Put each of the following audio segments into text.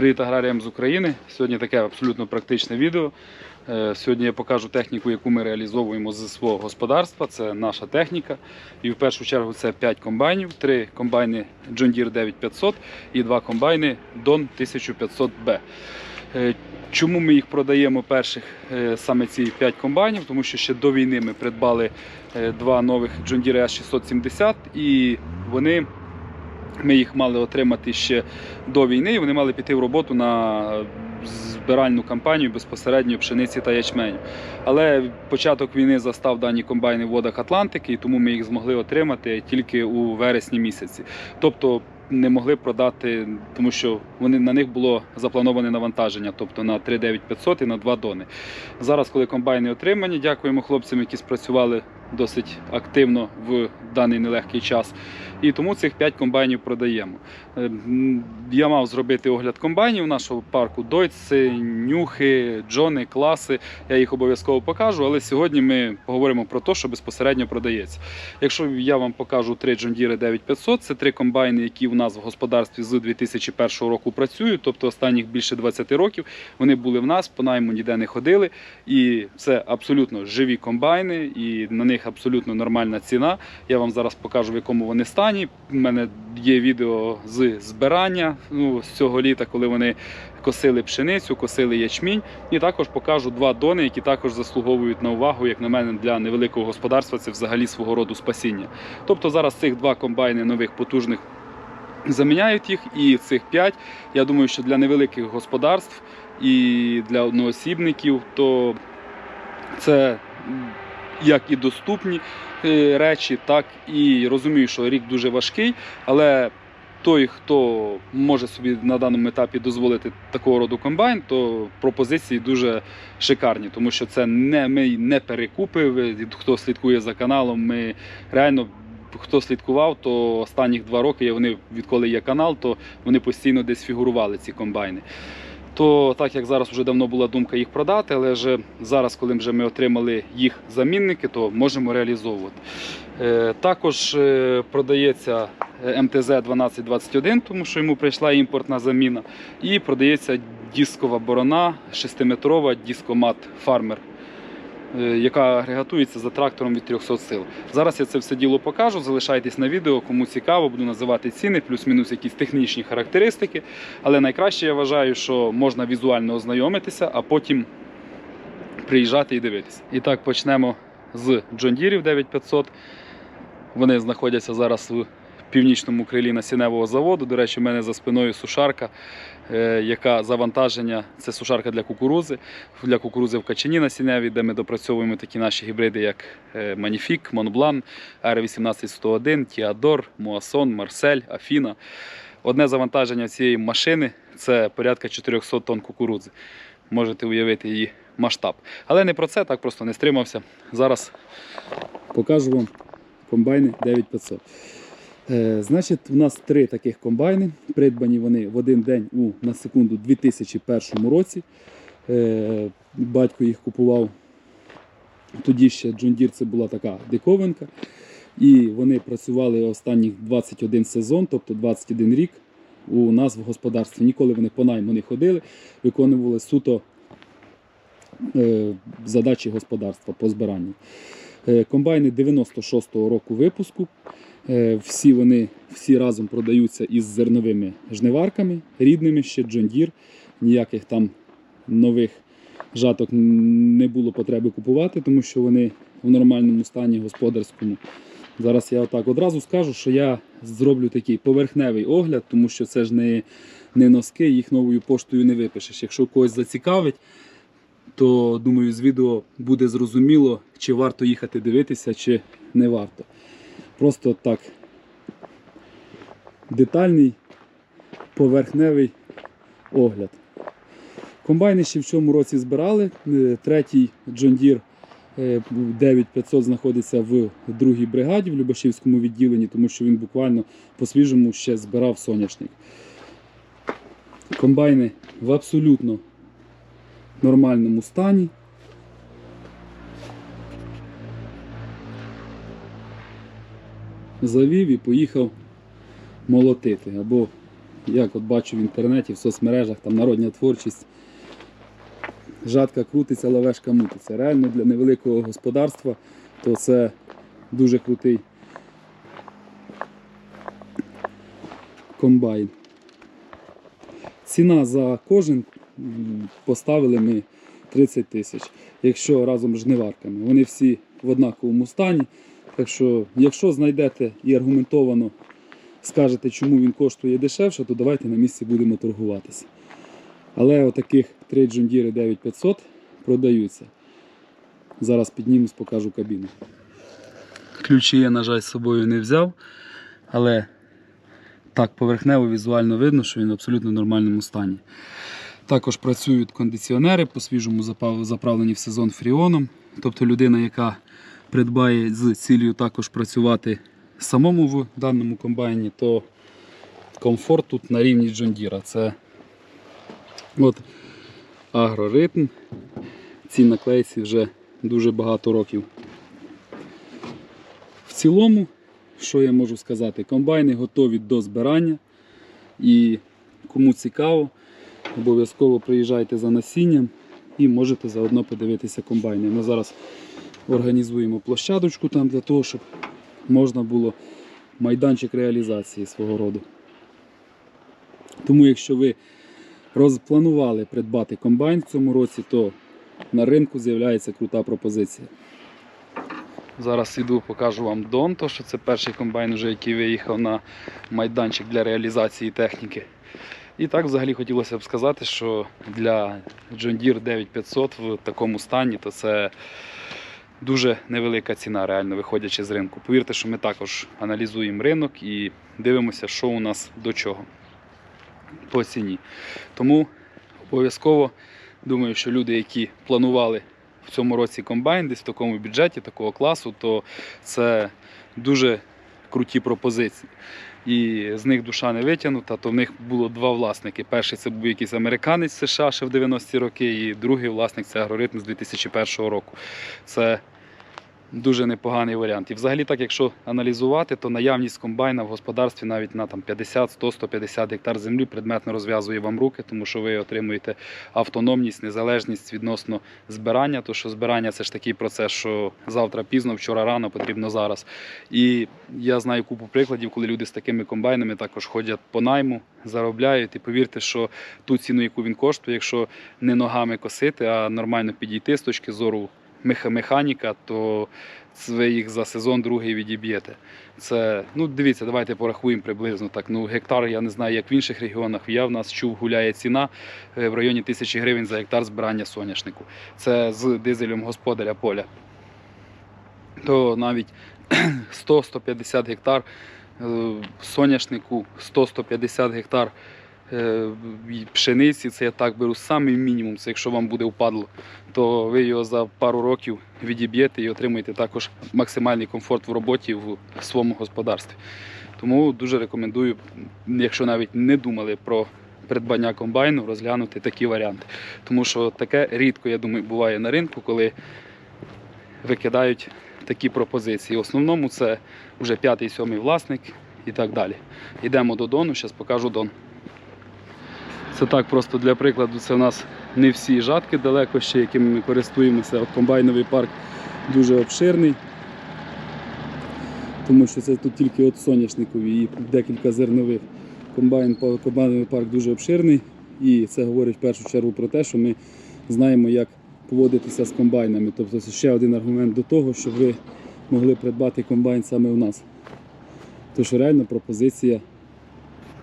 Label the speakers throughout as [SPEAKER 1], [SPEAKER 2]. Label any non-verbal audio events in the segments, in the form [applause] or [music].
[SPEAKER 1] Привіт аграріям з України. Сьогодні таке абсолютно практичне відео. Е, Сьогодні я покажу техніку, яку ми реалізовуємо з свого господарства. Це наша техніка. І в першу чергу це 5 комбайнів, 3 комбайни John Deere 9500 і 2 комбайни Don 1500B. Е, Чому ми їх продаємо перших е, саме ці 5 комбайнів? Тому що ще до війни ми придбали два нових John Deere S670 і вони ми їх мали отримати ще до війни, і вони мали піти в роботу на збиральну кампанію безпосередньо пшениці та ячменю. Але початок війни застав дані комбайни в водах Атлантики, і тому ми їх змогли отримати тільки у вересні місяці. Тобто не могли продати, тому що вони на них було заплановане навантаження, тобто на 39500 і на 2 дони. Зараз, коли комбайни отримані, дякуємо хлопцям, які спрацювали досить активно в даний нелегкий час. І тому цих 5 комбайнів продаємо. Е, Я мав зробити огляд комбайнів нашого парку Дойци, Нюхи, Джони, класи. Я їх обов'язково покажу, але сьогодні ми поговоримо про те, що безпосередньо продається. Якщо я вам покажу три John Deere 9500, це три комбайни, які у нас в господарстві з 2001 року працюють, тобто останніх більше 20 років. Вони були в нас, по найму ніде не ходили. І це абсолютно живі комбайни, і на них абсолютно нормальна ціна. Я вам зараз покажу, в якому вони стані. У мене є відео з збирання ну, з цього літа, коли вони косили пшеницю, косили ячмінь. І також покажу два дони, які також заслуговують на увагу, як на мене, для невеликого господарства. Це взагалі свого роду спасіння. Тобто зараз цих два комбайни нових потужних. Заміняють їх, і цих п'ять. Я думаю, що для невеликих господарств і для одноосібників, то це як і доступні е, речі, так і розумію, що рік дуже важкий, але той, хто може собі на даному етапі дозволити такого роду комбайн, то пропозиції дуже шикарні, тому що це не ми не перекупи. Хто слідкує за каналом, ми реально. Хто слідкував, то останніх два роки вони, відколи є канал, то вони постійно десь фігурували ці комбайни. То так як зараз вже давно була думка їх продати, але вже зараз, коли вже ми отримали їх замінники, то можемо реалізовувати. Е, Також е, продається е, МТЗ 1221, тому що йому прийшла імпортна заміна. І продається дискова борона 6-метрова дискомат фармер. Е, Яка агрегатується за трактором від 300 сил. Зараз я це все діло покажу. Залишайтесь на відео, кому цікаво, буду називати ціни, плюс-мінус якісь технічні характеристики. Але найкраще я вважаю, що можна візуально ознайомитися, а потім приїжджати і дивитися. І так почнемо з John Deere 9500. Вони знаходяться зараз в північному крилі насінневого заводу. До речі, у мене за спиною сушарка, е, яка завантаження це сушарка для кукурузи. Для кукурузи в качані насінневі, де ми допрацьовуємо такі наші гібриди, як е, Magnifique, Montblanc, R18101, Тіадор, Муасон, Марсель, Афіна. Одне завантаження цієї машини це порядка 400 тонн кукурудзи. Можете уявити її масштаб. Але не про це, так просто не стримався. Зараз покажу вам комбайни 9500. Е, значить, у нас три таких комбайни. Придбані вони в один день у на секунду 2001 році. Е, батько їх купував. Тоді ще Deere це була така диковинка. І вони працювали останніх 21 сезон, тобто 21 рік у нас в господарстві. Ніколи вони по найму не ходили, виконували суто е, задачі господарства по збиранню. Комбайни 96-го року випуску. Е, всі вони всі разом продаються із зерновими жниварками, рідними ще Deere. Ніяких там нових жаток не було потреби купувати, тому що вони в нормальному стані господарському. Зараз я отак одразу скажу, що я зроблю такий поверхневий огляд, тому що це ж не, не носки, їх новою поштою не випишеш. Якщо когось зацікавить, то думаю, з відео буде зрозуміло, чи варто їхати дивитися, чи не варто. Просто так детальний поверхневий огляд. Комбайни ще в цьому році збирали. Е, Третій John Deere е, 9500 знаходиться в другій бригаді в Любашівському відділенні, тому що він буквально по-свіжому ще збирав соняшник. Комбайни в абсолютно нормальному стані. Завів і поїхав молотити або як от бачу в інтернеті, в соцмережах, там народня творчість. Жатка крутиться, лавешка мутиться. Реально для невеликого господарства то це дуже крутий комбайн. Ціна за кожен поставили ми 30 тисяч, якщо разом з жниварками. Вони всі в однаковому стані. Так що, якщо знайдете і аргументовано скажете, чому він коштує дешевше, то давайте на місці будемо торгуватися. Але отаких 3 John Deere 9500 продаються. Зараз піднімусь, покажу кабіну. Ключі я, на жаль, з собою не взяв, але так поверхнево візуально видно, що він в абсолютно нормальному стані. Також працюють кондиціонери по свіжому заправлені в сезон фріоном. Тобто людина, яка придбає з цілею також працювати самому в даному комбайні, то комфорт тут на рівні Deere. Це от агроритм. Ці наклейці вже дуже багато років. В цілому, що я можу сказати, комбайни готові до збирання. І кому цікаво, обов'язково приїжджайте за насінням і можете заодно подивитися комбайни. Ми зараз організуємо площадочку там для того, щоб можна було майданчик реалізації свого роду. Тому, якщо ви розпланували придбати комбайн в цьому році, то на ринку з'являється крута пропозиція. Зараз іду, покажу вам Дон, то що це перший комбайн, вже, який виїхав на майданчик для реалізації техніки. І так взагалі хотілося б сказати, що для John Deere 9500 в такому стані, то це дуже невелика ціна, реально виходячи з ринку. Повірте, що ми також аналізуємо ринок і дивимося, що у нас до чого по ціні. Тому обов'язково думаю, що люди, які планували в цьому році комбайн, десь в такому бюджеті, такого класу, то це дуже круті пропозиції. І з них душа не витягнута, то в них було два власники. Перший це був якийсь американець США ще в 90-ті роки, і другий власник це агроритм з 2001 року. Це дуже непоганий варіант. І взагалі, так, якщо аналізувати, то наявність комбайна в господарстві навіть на там 50, 100, 150 гектар землі предметно розв'язує вам руки, тому що ви отримуєте автономність, незалежність відносно збирання. То що збирання це ж такий процес, що завтра пізно, вчора рано, потрібно зараз. І я знаю купу прикладів, коли люди з такими комбайнами також ходять по найму, заробляють. І повірте, що ту ціну, яку він коштує, якщо не ногами косити, а нормально підійти з точки зору механіка, то ви їх за сезон другий відіб'єте. Це, ну дивіться, давайте порахуємо приблизно так. Ну, гектар, я не знаю, як в інших регіонах. Я в нас чув, гуляє ціна е, в районі тисячі гривень за гектар збирання соняшнику. Це з дизелем господаря поля. То навіть [clears throat] 100-150 гектар е, соняшнику, 100-150 гектар пшениці, це я так беру самий мінімум, це якщо вам буде впадло, то ви його за пару років відіб'єте і отримаєте також максимальний комфорт в роботі в своєму господарстві. Тому дуже рекомендую, якщо навіть не думали про придбання комбайну, розглянути такі варіанти. Тому що таке рідко, я думаю, буває на ринку, коли викидають такі пропозиції. В основному це вже п'ятий, сьомий власник і так далі. Йдемо до Дону, зараз покажу Дон. Це так просто для прикладу, це у нас не всі жатки далеко ще, якими ми користуємося. От Комбайновий парк дуже обширний, тому що це тут тільки от соняшникові і декілька зернових. Комбайн, комбайновий парк дуже обширний, і це говорить в першу чергу про те, що ми знаємо, як поводитися з комбайнами. Тобто це ще один аргумент до того, щоб ви могли придбати комбайн саме у нас. Що реально пропозиція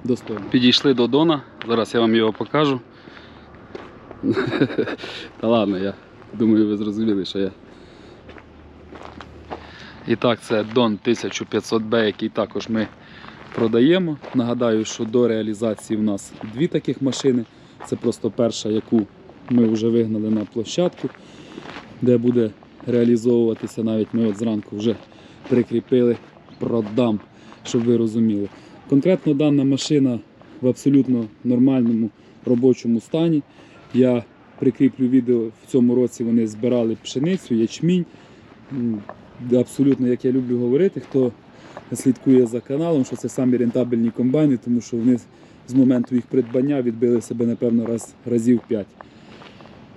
[SPEAKER 1] достойна. Підійшли до Дона, зараз я вам його покажу. Та ладно, я думаю, ви зрозуміли, що я. І так, це Дон 1500B, який також ми продаємо. Нагадаю, що до реалізації в нас дві таких машини. Це просто перша, яку ми вже вигнали на площадку, де буде реалізовуватися. Навіть ми от зранку вже прикріпили, продам, щоб ви розуміли. Конкретно дана машина в абсолютно нормальному робочому стані. Я прикріплю відео в цьому році. Вони збирали пшеницю, ячмінь. Абсолютно, як я люблю говорити, хто слідкує за каналом, що це самі рентабельні комбайни, тому що вони
[SPEAKER 2] з моменту їх придбання відбили себе, напевно, раз, разів 5.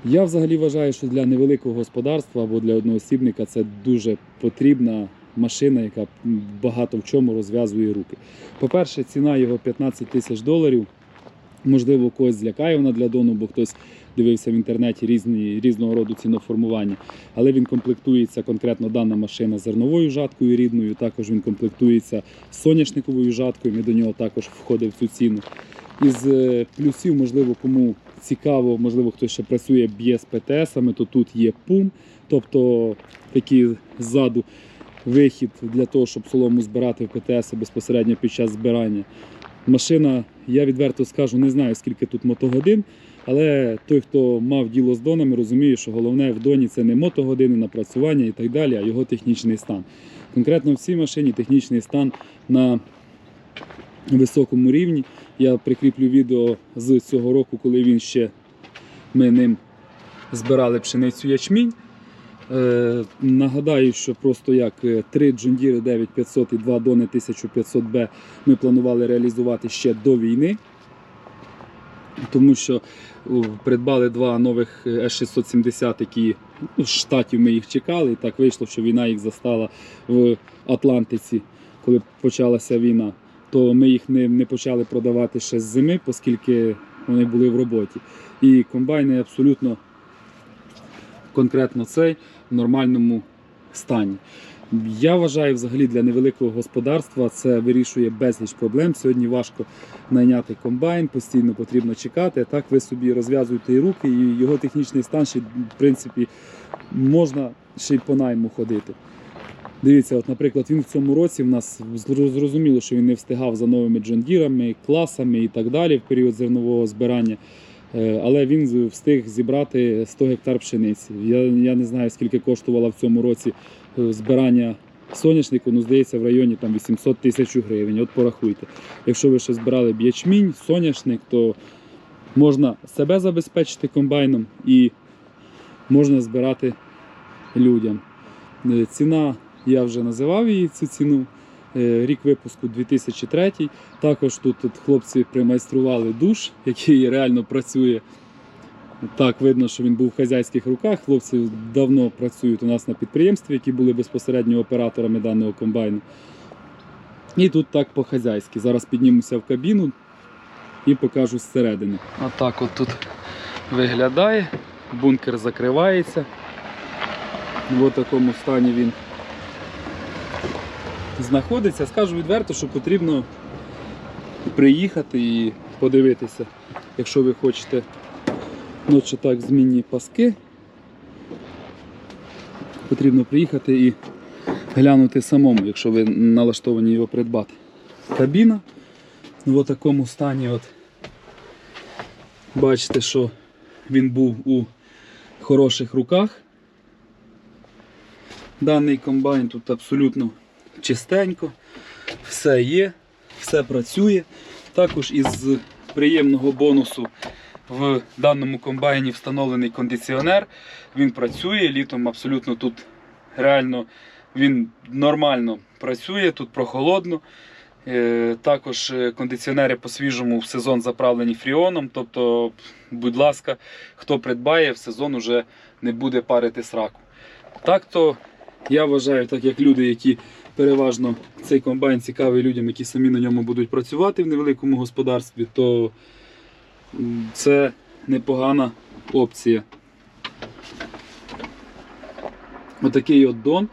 [SPEAKER 2] Я взагалі вважаю, що для невеликого господарства або для одноосібника це дуже потрібна машина, яка багато в чому розв'язує руки. По-перше, ціна його 15 тисяч доларів. Можливо, когось злякає вона для дону, бо хтось дивився в інтернеті різні, різного роду ціноформування. Але він комплектується конкретно дана машина зерновою жаткою рідною. Також він комплектується соняшниковою жаткою. Ми до нього також входить в цю ціну. Із е, плюсів, можливо, кому цікаво, можливо, хтось ще працює б'є з ПТСами, то тут є пум, тобто такий ззаду вихід для того, щоб солому збирати в ПТС безпосередньо під час збирання. Машина, я відверто скажу, не знаю скільки тут мотогодин, але той, хто мав діло з донами, розуміє, що головне в доні це не мотогодини, напрацювання і так далі, а його технічний стан. Конкретно в цій машині технічний стан на високому рівні. Я прикріплю відео з цього року, коли він ще ми ним збирали пшеницю ячмінь. Е, нагадаю, що просто як е, три Джундіри 9500 і два Дони 1500Б ми планували реалізувати ще до війни, тому що придбали два нових е, С-670, які ну, з штатів ми їх чекали, і так вийшло, що війна їх застала в Атлантиці, коли почалася війна. То ми їх не, не почали продавати ще з зими, оскільки вони були в роботі. І комбайни абсолютно конкретно цей в нормальному стані. Я вважаю, взагалі для невеликого господарства це вирішує безліч проблем. Сьогодні важко найняти комбайн, постійно потрібно чекати. Так ви собі розв'язуєте і руки, і його технічний стан ще, в принципі, можна ще й по найму ходити. Дивіться, от, наприклад, він в цьому році в нас зрозуміло, що він не встигав за новими джондірами, класами і так далі в період зернового збирання. Е, Але він встиг зібрати 100 гектар пшениці. Я, я не знаю, скільки коштувало в цьому році е, збирання соняшнику, ну здається, в районі там 800 тисяч гривень. От порахуйте. Якщо ви ще збирали б соняшник, то можна себе забезпечити комбайном і можна збирати людям. Е, Ціна, я вже називав її цю ціну. Е, Рік випуску 2003. Також тут, хлопці примайстрували душ, який реально працює. Так, видно, що він був в хазяйських руках. Хлопці давно працюють у нас на підприємстві, які були безпосередньо операторами даного комбайну. І тут так по-хазяйськи. Зараз піднімуся в кабіну і покажу зсередини.
[SPEAKER 1] Отак от тут виглядає. Бункер закривається.
[SPEAKER 2] В такому стані він знаходиться. Скажу відверто, що потрібно приїхати і подивитися, якщо ви хочете ну, чи так змінні паски. Потрібно приїхати і глянути самому, якщо ви налаштовані його придбати. Кабіна в такому стані. От. Бачите, що він був у хороших руках. Даний комбайн тут абсолютно чистенько, все є, все працює. Також із приємного бонусу в даному комбайні встановлений кондиціонер. Він працює, літом абсолютно тут реально він нормально працює, тут прохолодно. Е, Також е, кондиціонери по-свіжому в сезон заправлені фріоном. Тобто, будь ласка, хто придбає, в сезон уже не буде парити сраку. Так то я вважаю, так як люди, які переважно цей комбайн цікавий людям, які самі на ньому будуть працювати в невеликому господарстві, то це непогана опція. Отакий от Дон.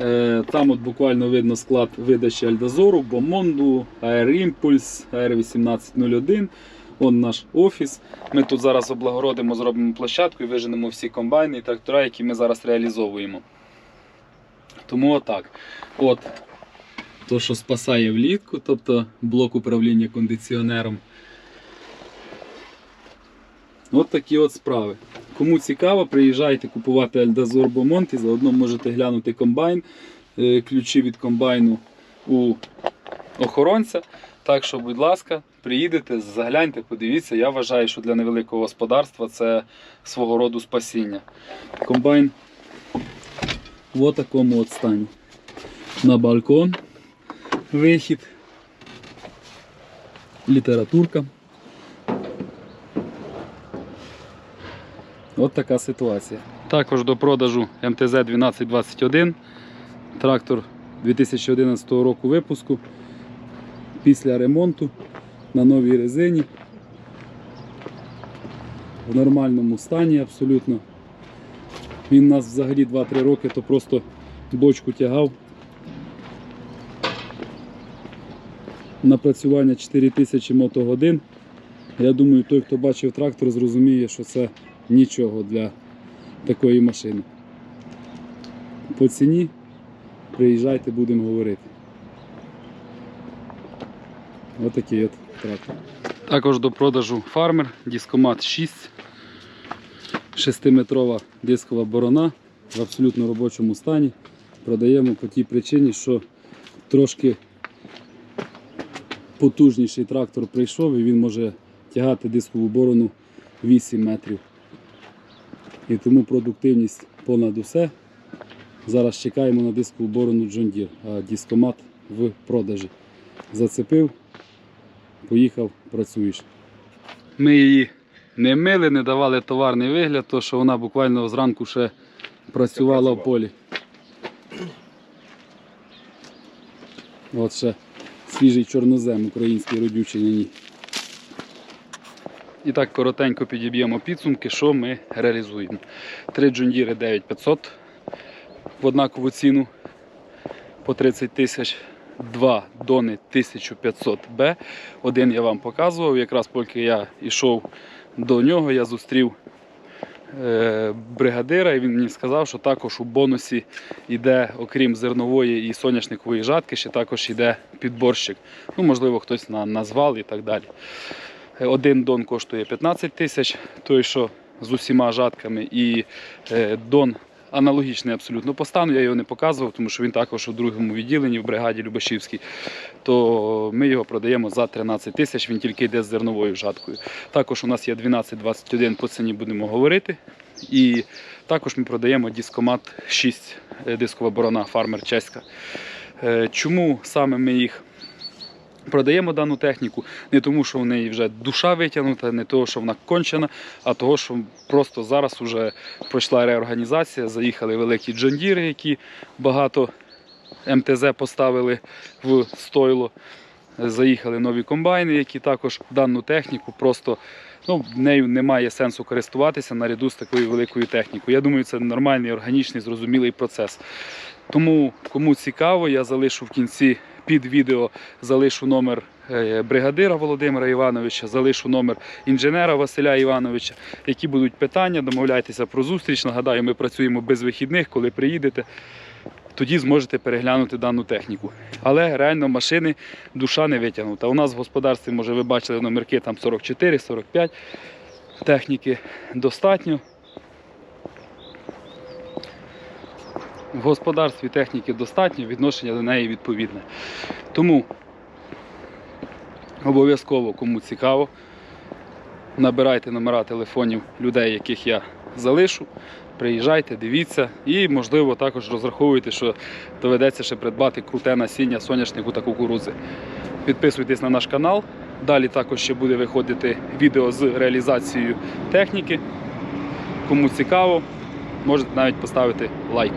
[SPEAKER 2] Е, Там от буквально видно склад видачі Альдазору, Бомонду, Air Impulse, Air 1801. Он наш офіс. Ми тут зараз облагородимо, зробимо площадку і виженемо всі комбайни і трактора, які ми зараз реалізовуємо. Тому отак. От. То, що спасає влітку, тобто блок управління кондиціонером. От такі от справи. Кому цікаво, приїжджайте купувати Альдазор Бомонт і заодно можете глянути комбайн, е, ключі від комбайну у охоронця. Так що, будь ласка, приїдете, загляньте, подивіться. Я вважаю, що для невеликого господарства це свого роду спасіння. Комбайн в такому от стані. На балкон, вихід, літературка. От така ситуація.
[SPEAKER 1] Також до продажу МТЗ-1221, трактор 2011 року випуску
[SPEAKER 2] після ремонту на новій резині. В нормальному стані абсолютно. Він нас взагалі 2-3 роки, то просто бочку тягав. Напрацювання 4000 мотогодин. Я думаю, той, хто бачив трактор, зрозуміє, що це нічого для такої машини. По ціні приїжджайте, будемо говорити. Отакий от трактор.
[SPEAKER 1] Також до продажу фармер, дискомат 6, 6-метрова дискова борона в абсолютно робочому стані. Продаємо по тій причині, що трошки потужніший трактор прийшов і він може тягати дискову борону 8 метрів. І тому продуктивність понад усе. Зараз чекаємо на дискову борону Deere, а дискомат в продажі. Зацепив, поїхав, працюєш. Ми її не мили, не давали товарний вигляд, то що вона буквально зранку ще працювала в полі. От ще свіжий чорнозем український родючий на ній. І так коротенько підіб'ємо підсумки, що ми реалізуємо. Три джундіри 9500 в однакову ціну по 30 тисяч. Два дони 1500Б. Один я вам показував. Якраз поки я йшов до нього, я зустрів е, бригадира, і він мені сказав, що також у бонусі йде, окрім зернової і соняшникової жатки, ще також йде підборщик. Ну, можливо, хтось на, назвав і так далі. Е, Один дон коштує 15 тисяч, той, що з усіма жатками, і е, дон аналогічний абсолютно по стану. Я його не показував, тому що він також у другому відділенні в бригаді Любашівській. То ми його продаємо за 13 тисяч, він тільки йде з зерновою жаткою. Також у нас є 12-21 по ціні будемо говорити. І також ми продаємо дискомат 6, е, дискова борона фармер чеська. Е, Чому саме ми їх продаємо дану техніку? Не тому, що в неї вже душа витягнута, не того, що вона кончена, а того, що просто зараз вже пройшла реорганізація, заїхали великі джондіри, які багато МТЗ поставили в стойло. Заїхали нові комбайни, які також дану техніку просто ну, нею немає сенсу користуватися наряду з такою великою технікою. Я думаю, це нормальний, органічний, зрозумілий процес. Тому, кому цікаво, я залишу в кінці під відео залишу номер е, бригадира Володимира Івановича, залишу номер інженера Василя Івановича. Які будуть питання, домовляйтеся про зустріч. Нагадаю, ми працюємо без вихідних, коли приїдете. Тоді зможете переглянути дану техніку. Але реально машини душа не витягнута. У нас в господарстві, може, ви бачили номерки там 44-45. Техніки достатньо. В господарстві техніки достатньо, відношення до неї відповідне. Тому обов'язково, кому цікаво, набирайте номера телефонів людей, яких я залишу. Приїжджайте, дивіться і, можливо, також розраховуйте, що доведеться ще придбати круте насіння соняшнику та кукурудзи. Підписуйтесь на наш канал. Далі також ще буде виходити відео з реалізацією техніки. Кому цікаво, можете навіть поставити лайк.